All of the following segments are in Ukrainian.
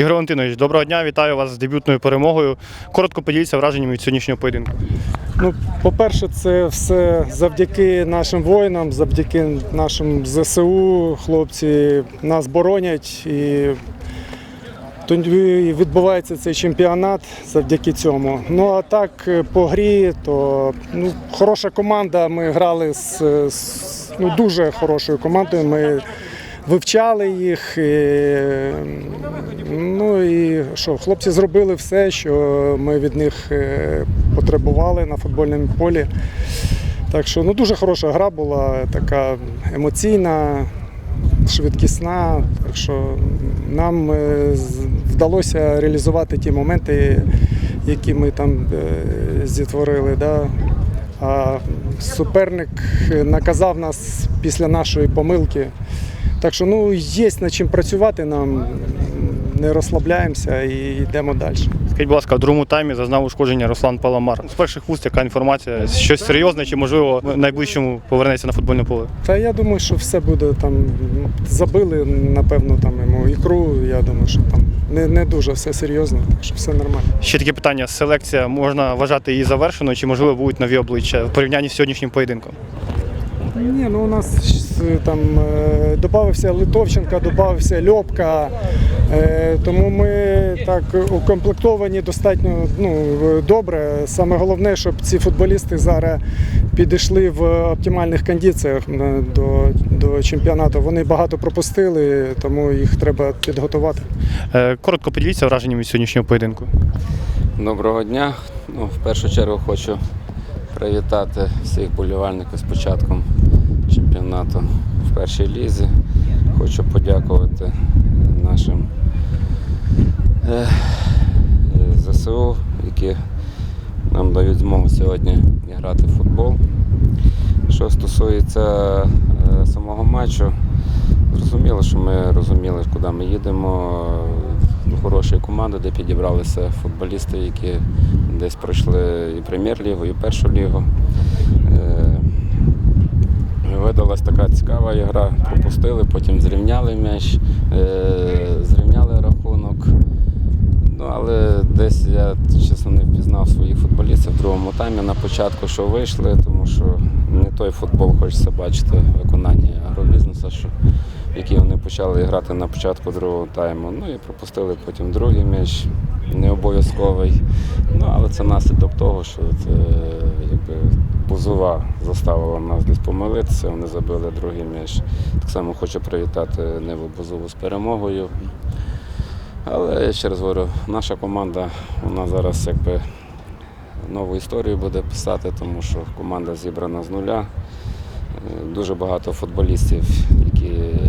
Ігор Валентинович, доброго дня, вітаю вас з дебютною перемогою. Коротко поділіться враженнями від сьогоднішнього поєдинку. Ну, по-перше, це все завдяки нашим воїнам, завдяки нашим ЗСУ. Хлопці нас боронять і відбувається цей чемпіонат завдяки цьому. Ну а так е, по грі, то ну, хороша команда. Ми грали з, з ну, дуже хорошою командою. Ми вивчали їх. І, ну і що, хлопці зробили все, що ми від них е, потребували на футбольному полі. Так що ну, дуже хороша гра була, така емоційна, швидкісна. Так що нам е, вдалося реалізувати ті моменти, які ми там е, зітворили. Да. А суперник наказав нас після нашої помилки. Так що ну, є над чим працювати нам, не розслабляємося і йдемо далі. Скажіть, будь ласка, в другому таймі зазнав ушкодження Руслан Паламар. З перших вуст яка інформація? Щось серйозне чи можливо в найближчому повернеться на футбольне поле? Та я думаю, що все буде там. Забили, напевно, там йому ікру. Я думаю, що там не, не дуже все серйозно, так що все нормально. Ще таке питання: селекція можна вважати її завершеною, чи можливо будуть нові обличчя в порівнянні з сьогоднішнім поєдинком? Ні, ну у нас е, там е, додався Литовченка, додався Льопка. Е, тому ми так укомплектовані достатньо ну, добре. Саме головне, щоб ці футболісти зараз підійшли в оптимальних кондиціях до, до чемпіонату. Вони багато пропустили, тому їх треба підготувати. Коротко поділіться враженнями сьогоднішнього поєдинку. Доброго дня. Ну, в першу чергу хочу привітати всіх болівальників з початком чемпіонату в першій лізі. Хочу подякувати нашим е, е, ЗСУ, які нам дають змогу сьогодні грати в футбол. Що стосується е, самого матчу, зрозуміло, що ми розуміли, куди ми їдемо. Хорошої команди, де підібралися футболісти, які десь пройшли і прем'єр-лігу, і першу лігу. Видалась така цікава ігра, пропустили, потім зрівняли м'яч, е, зрівняли рахунок. Ну, але десь я чесно не впізнав своїх футболістів в другому таймі на початку, що вийшли, тому що не той футбол хочеться бачити в виконанні агробізнесу, що, який вони почали грати на початку другого тайму. Ну і пропустили потім другий м'яч, не обов'язковий. Ну, але це наслідок того, що це Бузова заставила нас десь помилитися, вони забили другий м'яч. Так само хочу привітати Неву Бузову з перемогою. Але я ще раз говорю, наша команда вона зараз якби нову історію буде писати, тому що команда зібрана з нуля. Е, Дуже багато футболістів, які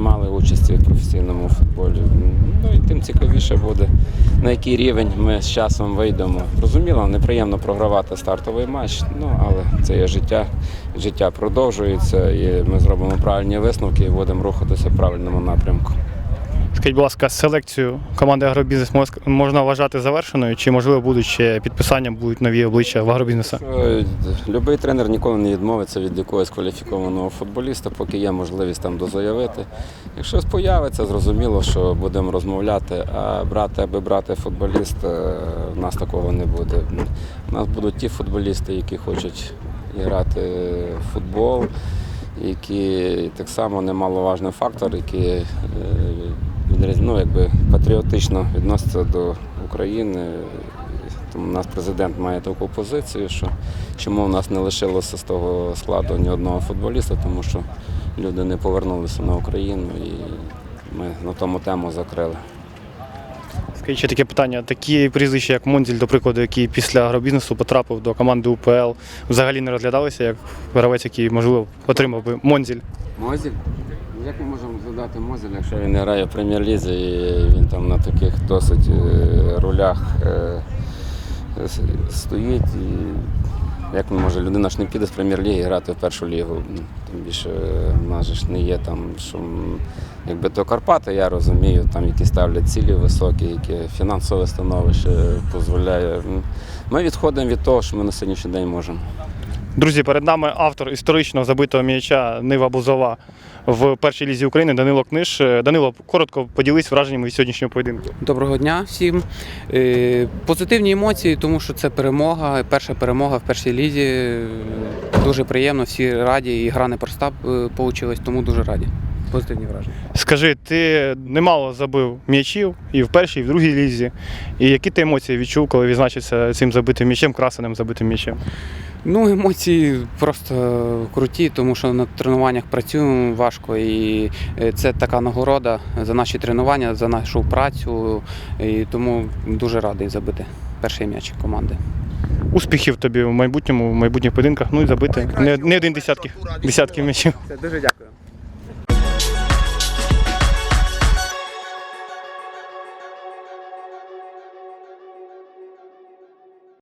приймали участі в професійному футболі. Ну і тим цікавіше буде, на який рівень ми з часом вийдемо. Розуміло, неприємно програвати стартовий матч, ну але це є життя. Життя продовжується, і ми зробимо правильні висновки і будемо рухатися в правильному напрямку. Скажіть, будь ласка, селекцію команди агробізнес можна вважати завершеною, чи можливо будуть ще підписанням будуть нові обличчя в агробізнесу? Е, Любий тренер ніколи не відмовиться від якогось кваліфікованого футболіста, поки є можливість там дозаявити. Якщо щось появиться, зрозуміло, що будемо розмовляти, а брати, аби брати футболіста, в нас такого не буде. У нас будуть ті футболісти, які хочуть грати в футбол, які так само немаловажний фактор, які е, ну, якби патріотично відносяться до України. Тому у нас президент має таку позицію, що чому в нас не лишилося з того складу ні одного футболіста, тому що люди не повернулися на Україну і ми на тому тему закрили. Скажіть ще таке питання: такі прізвища, як Монзіль, до прикладу, який після агробізнесу потрапив до команди УПЛ, взагалі не розглядалися як гравець, який можливо отримав би Монзіль. Мозіль? Як ми можемо згадати Мозіль, якщо він не грає в прем'єр-лізі і він там на таких досить е, рулях е, стоїть. І як може, людина ж не піде з прем'єр-ліги грати в першу лігу. Ну, Тим більше е, в нас ж не є там, що якби то Карпати, я розумію, там які ставлять цілі високі, яке фінансове становище дозволяє. Ми відходимо від того, що ми на сьогоднішній день можемо. Друзі, перед нами автор історично забитого м'яча Нива Бузова в першій лізі України Данило Книж. Е, Данило, коротко поділись враженнями від сьогоднішнього поєдинку. Доброго дня всім. Е, Позитивні емоції, тому що це перемога, перша перемога в першій лізі. Е, Дуже приємно, всі раді, і гра непроста вийшла, тому дуже раді. Позитивні враження. Скажи, ти немало забив м'ячів і в першій, і в другій лізі. І які ти емоції відчув, коли відзначився цим забитим м'ячем, красеним забитим м'ячем? Ну, емоції просто круті, тому що на тренуваннях працюємо важко, і е, це така нагорода за наші тренування, за нашу працю. І тому дуже радий забити перший м'яч команди. Успіхів тобі в майбутньому, в майбутніх поєдинках, ну і забити не, не один десятки, десятки м'ячів. Дуже дякую.